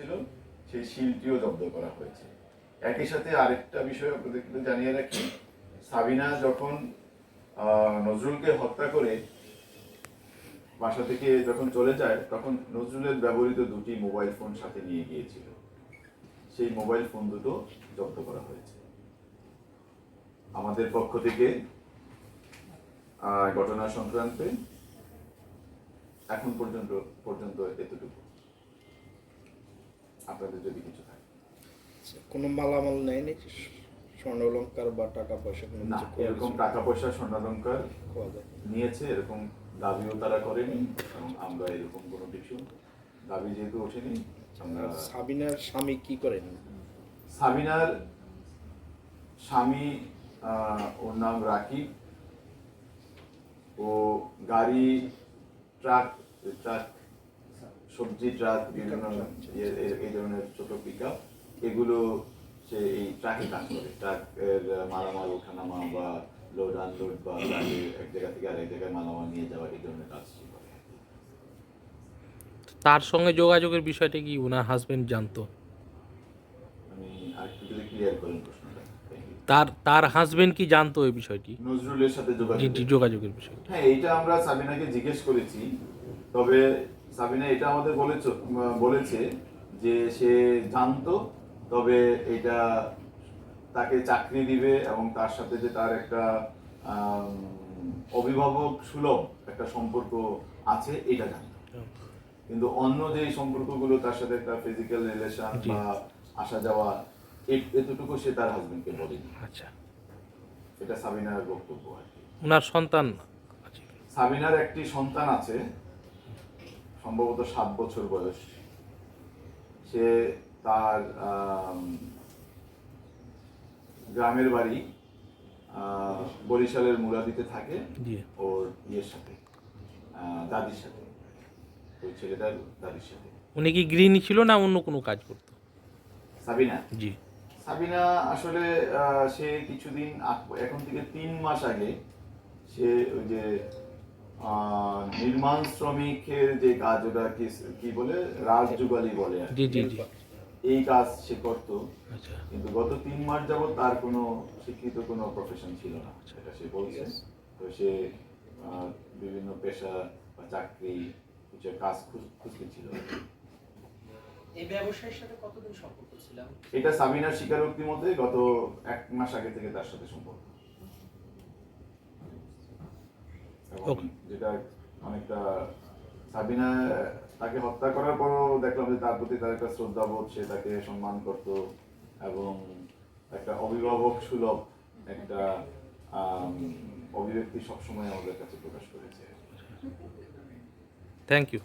ছিল, সেই শিলটিও জব্দ করা হয়েছে। একই সাথে আরেকটা বিষয় আপনাদের কিন্তু জানিয়ে রাখি, সাবিনা যখন নজরুলকে হত্যা করে বাসা থেকে যখন চলে যায়, তখন নজরুলের ব্যবহৃত দুটি মোবাইল ফোন সাথে নিয়ে গিয়েছিল। সেই মোবাইল ফোন দুটো জব্দ করা হয়েছে। আমাদের পক্ষ থেকে ঘটনা সংক্রান্তে এখন পর্যন্ত পর্যন্ত এতটুকু। আপনাদের যদি কিছু থাকে। কোনো মালামাল নেই নাকি? স্বর্ণ অলঙ্কার বা টাকা পয়সা কোনো না এরকম টাকা পয়সা স্বর্ণালঙ্কার নিয়েছে এরকম দাবিও তারা করেনি আমরা এরকম কোনো কিছু দাবি যেহেতু ওঠেনি আমরা সাবিনার স্বামী কি করেন? সাবিনার স্বামী ওর নাম রাকিব। ও গাড়ি ট্রাক ট্রাক সবজি ট্রাক বিভিন্ন এই ধরনের ছোট পিক এগুলো সে এই ট্রাকে কাজ করে। ট্রাকের মালামাল ওঠানামা বা লোড আনলোড বা এক জায়গা থেকে আরেক জায়গায় মালামাল নিয়ে যাওয়া এই ধরনের কাজ তার সঙ্গে যোগাযোগের বিষয়টা কি ওনার হাজবেন্ড জানতো. তার তার হাজবেন্ড কি জানতো এই বিষয়টি? নজরুলের সাথে যোগাযোগ যোগাযোগের বিষয়টি। হ্যাঁ এইটা আমরা সাবিনাকে জিজ্ঞেস করেছি। তবে সাবিনা এটা আমাদের বলেছ বলেছে যে সে জানতো তবে এটা তাকে চাকরি দিবে এবং তার সাথে যে তার একটা অভিভাবক সুলভ একটা সম্পর্ক আছে এটা জানতো। কিন্তু অন্য যে সম্পর্কগুলো তার সাথে একটা ফিজিক্যাল রিলেশন বা আসা যাওয়া এতটুকু সে তার হাজবেন্ডকে বলেনি। আচ্ছা। এটা সাবিনার বক্তব্য আর কি। ওনার সন্তান? সাবিনার একটি সন্তান আছে সম্ভবত সাত বছর বয়স। সে তার গ্রামের বাড়ি বরিশালের মুরাদিতে থাকে ওর ইয়ের সাথে দাদির সাথে। ওই ছেলেটার দাদির সাথে। উনি কি গৃহিণী ছিল না অন্য কোনো কাজ করতো? সাবিনা? জি। সাবিনা আসলে সে কিছুদিন এখন থেকে তিন মাস আগে সে ওই যে নির্মাণ শ্রমিকের যে কাজ ওটা কি কি বলে? রাজযুগালি বলে জি জি জি। এই কাজ সে করতো। আচ্ছা। কিন্তু গত তিন মাস যাবত তার কোনো শিক্ষিত কোনো প্রফেশন ছিল না সেটা সে বলছে। তো সে আহ, বিভিন্ন পেশা বা চাকরি কিছু কাজ খুঁজ- খুঁজতেছিল এই ব্যবসায়ীর সাথে কতদিন সম্পর্ক ছিলাম এটা সাবিনার স্বীকারোক্তি মধ্যে গত এক মাস আগে থেকে তার সাথে সম্পর্ক। এবং যেটা অনেকটা সাবিনা তাকে হত্যা করার পরও দেখলাম যে তার প্রতি তার একটা শ্রদ্ধাবোধ সে তাকে সম্মান করত এবং একটা অভিভাবক সুলভ একটা অভিব্যক্তি সবসময় আমাদের কাছে প্রকাশ করেছে। Thank you